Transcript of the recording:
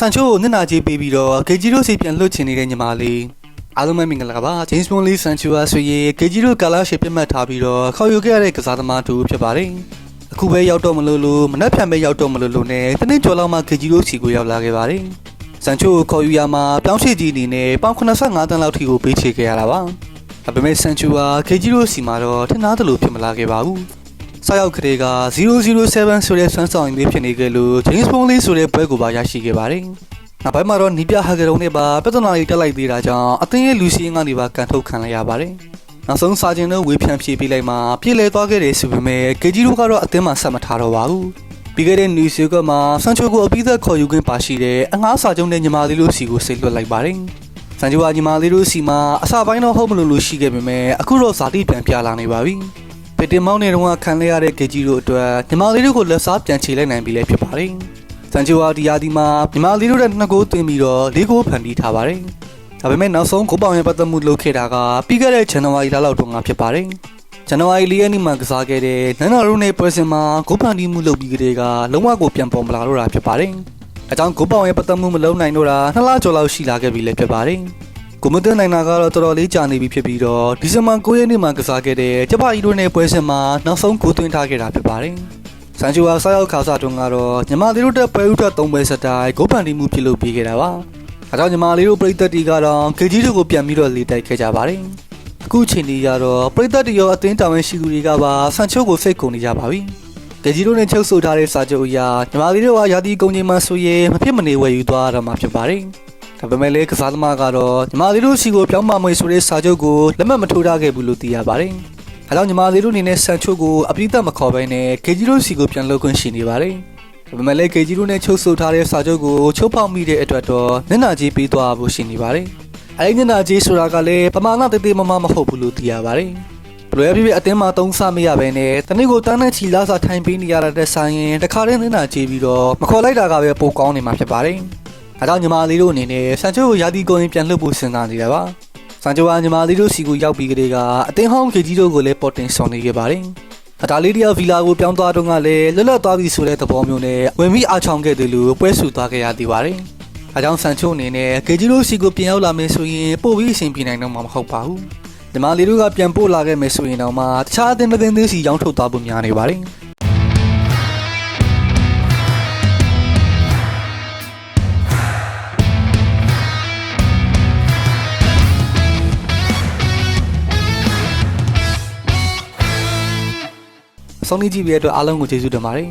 ဆန်ချိုကိုနစ်နာကြေးပေးပြီးတော့ဂေဂျီရိုစီပြန်လွတ်ချင်နေတဲ့ညီမလေးအားလုံးပဲမင်္ဂလာပါဂျိမ်းစ်ဘွန်လီဆန်ချိုအားဆိုရင်ဂေဂျီရိုကာလာရှေပြတ်မှတ်ထားပြီးတော့ခေါ်ယူခဲ့ရတဲ့ကစားသမားတူဖြစ်ပါတယ်အခုပဲရောက်တော့မလို့လို့မနှက်ဖြန်ပဲရောက်တော့မလို့လို့နဲ့တနေ့ကျော်လောက်မှဂေဂျီရိုစီကိုရောက်လာခဲ့ပါတယ်ဆန်ချိုကိုခေါ်ယူရမှာပြောင်းရွှေ့ကြီးအနေနဲ့ပေါင်85တန်းလောက်ထိကိုပေးချေခဲ့ရတာပါဒါပေမဲ့ဆန်ချိုဟာဂေဂျီရိုစီမှာတော့ထင်သားသလိုဖြစ်မလာခဲ့ပါဘူး စရောက်ခရေက007ဆိုတဲ့ဆွမ်းဆောင်ရည်လေးဖြစ်နေခဲ့လို့ James Bond လေးဆိုတဲ့ဘွဲကိုပါရရှိခဲ့ပါတယ်။နောက်ပိုင်းမှာတော့နီးပြဟက်ဂရုံနဲ့ပါပြဿနာတွေတက်လိုက်သေးတာကြောင့်အသင်းရဲ့လူစီရင်ကနေပါကန်ထုတ်ခံလိုက်ရပါတယ်။နောက်ဆုံးစာချင်းတို့ဝေဖန်ဖြေပေးလိုက်မှပြည်လဲသွားခဲ့တယ်ဆိုပေမဲ့ဂေဂျီတို့ကတော့အသင်းမှာဆက်မထားတော့ပါဘူး။ပြီးခဲ့တဲ့နယူးဆီကမှာဆန်ချိုကိုအပိသက်ခေါ်ယူခွင့်ပါရှိတဲ့အငားစာချုပ်နဲ့ညီမလေးတို့စီကိုစိတ်လွတ်လိုက်ပါတယ်။ဆန်ချိုကညီမလေးတို့စီမှာအစာပိုင်းတော့ဟုတ်မလို့လို့ရှိခဲ့ပေမဲ့အခုတော့ဇာတိပြန်ပြလာနေပါပြီ။ ပီတင်မောင်းနေတော့ခံလဲရတဲ့ဂေဂျီတို့အတွက်ညီမလေးတို့ကိုလက်စားပြန်ချေလိုက်နိုင်ပြီလည်းဖြစ်ပါတယ်။စန်ချိုဟာဒီယာဒီမှာညီမလေးတို့တဲ့နှစ်ကိုသွင်းပြီးတော့လေးကိုဖန်တီးထားပါတယ်။ဒါပေမဲ့နောက်ဆုံးကိုပောင်ရဲ့ပတ်သက်မှုလုပ်ခဲ့တာကပြီးခဲ့တဲ့ဇန်နဝါရီလလောက်တုန်းကဖြစ်ပါတယ်။ဇန်နဝါရီလရက်နေ့မှာကစားခဲ့တဲ့နန်နာရိုနဲ့ပွဲစဉ်မှာကိုဖန်တီးမှုလုပ်ပြီးကလေးကလုံးဝကိုပြန်ပေါ်မလာတော့တာဖြစ်ပါတယ်။အကြောင်းကိုပောင်ရဲ့ပတ်သက်မှုမလုပ်နိုင်တော့တာနှစ်လကျော်လောက်ရှိလာခဲ့ပြီလည်းဖြစ်ပါတယ်။ ကိုမတန်နိုင်တာကတော့တော်တော်လေးကြာနေပြီဖြစ်ပြီးတော့ဒီဇင်ဘာ9ရက်နေ့မှာကစားခဲ့တဲ့ဂျပန်အီရိုနယ်ပွဲစဉ်မှာနောက်ဆုံးကိုသွင်းထားခဲ့တာဖြစ်ပါတယ်။ဆန်ချူဟာဆောက်ရောက်ခါစားတုန်းကတော့ညီမလေးတို့တက်ပွဲဥထက်၃ပွဲဆက်တိုင်းဂိုးပန်တီမှုပြုလုပ်ပေးခဲ့တာပါ။အဲကြောင့်ညီမလေးတို့ပြည်သက်တီကတော့ဂေဂျီတို့ကိုပြန်ပြီးတော့လေတိုက်ခဲ့ကြပါတယ်။အခုချိန်ကြီးကတော့ပြည်သက်တီရောအသင်းတာဝန်ရှိသူတွေကပါဆန်ချိုကိုစိတ်ကုန်နေကြပါပြီ။ဂေဂျီတို့နဲ့ချုပ်ဆိုထားတဲ့စာချုပ်အရညီမလေးတို့ကရာသီကုန်ချိန်မှာဆိုရင်မဖြစ်မနေဝယ်ယူသွားရတော့မှာဖြစ်ပါတယ်။ ဒါပေမဲ့လည်းကစားသမားကတော့ညီမလေးတို့စီကိုပြောင်းမမွေဆိုတဲ့စာချုပ်ကိုလက်မှတ်မထိုးထားခဲ့ဘူးလို့သိရပါတယ်။အဲကြောင့်ညီမလေးတို့အနေနဲ့ဆန်ချိုကိုအပိသက်မခေါ်ဘဲနဲ့ကေဂျီတို့စီကိုပြန်လုပ်ခွင့်ရှိနေပါတယ်။ဒါပေမဲ့လည်းကေဂျီတို့နဲ့ချုပ်ဆိုထားတဲ့စာချုပ်ကိုချုပ်ဖောက်မိတဲ့အတွက်တော့မျက်နှာကြီးပေးသွားဖို့ရှိနေပါတယ်။အဲဒီမျက်နှာကြီးဆိုတာကလည်းပမာဏတေးသေးမမမဟုတ်ဘူးလို့သိရပါတယ်။ဘလွယ်ပြပြအတင်းမှာသုံးဆမရဘဲနဲ့တနေ့ကိုတန်းနဲ့ချီလာစာထိုင်ပေးနေရတဲ့ဆိုင်ရင်တခါတည်းမျက်နှာကြီးပြီးတော့မခေါ်လိုက်တာကပဲပိုကောင်းနေမှာဖြစ်ပါတယ်။ အဲကြောင့်ညီမလေးတို့အနေနဲ့ဆန်ချိုကိုရာသီကုန်ရင်ပြန်လှုပ်ဖို့စဉ်းစားနေတာပါ။ဆန်ချိုကညီမလေးတို့စီကိုရောက်ပြီးကလေးကအတင်းဟောင်းခေကြီးတို့ကိုလည်းပေါ်တင်ဆောင်နေခဲ့ပါတယ်။အတာလေးတယောက်ဗီလာကိုပြောင်းသွားတော့ကလည်းလွတ်လပ်သွားပြီဆိုတဲ့သဘောမျိုးနဲ့ဝင်ပြီးအားချောင်းခဲ့တယ်လို့ပွဲဆူသွားခဲ့ရသေးပါတယ်။အဲကြောင့်ဆန်ချိုအနေနဲ့ခေကြီးတို့စီကိုပြန်ရောက်လာမယ်ဆိုရင်ပို့ပြီးအဆင်ပြေနိုင်တော့မှာမဟုတ်ပါဘူး။ညီမလေးတို့ကပြန်ပို့လာခဲ့မယ်ဆိုရင်တော့မှတခြားအသင်းတစ်သင်းသေးစီရောင်းထုတ်သွားဖို့များနေပါတယ်။ အဆုံးလေးကြည့်ပြီးတဲ့အတွက်အားလုံးကိုကျေးဇူးတင်ပါတယ်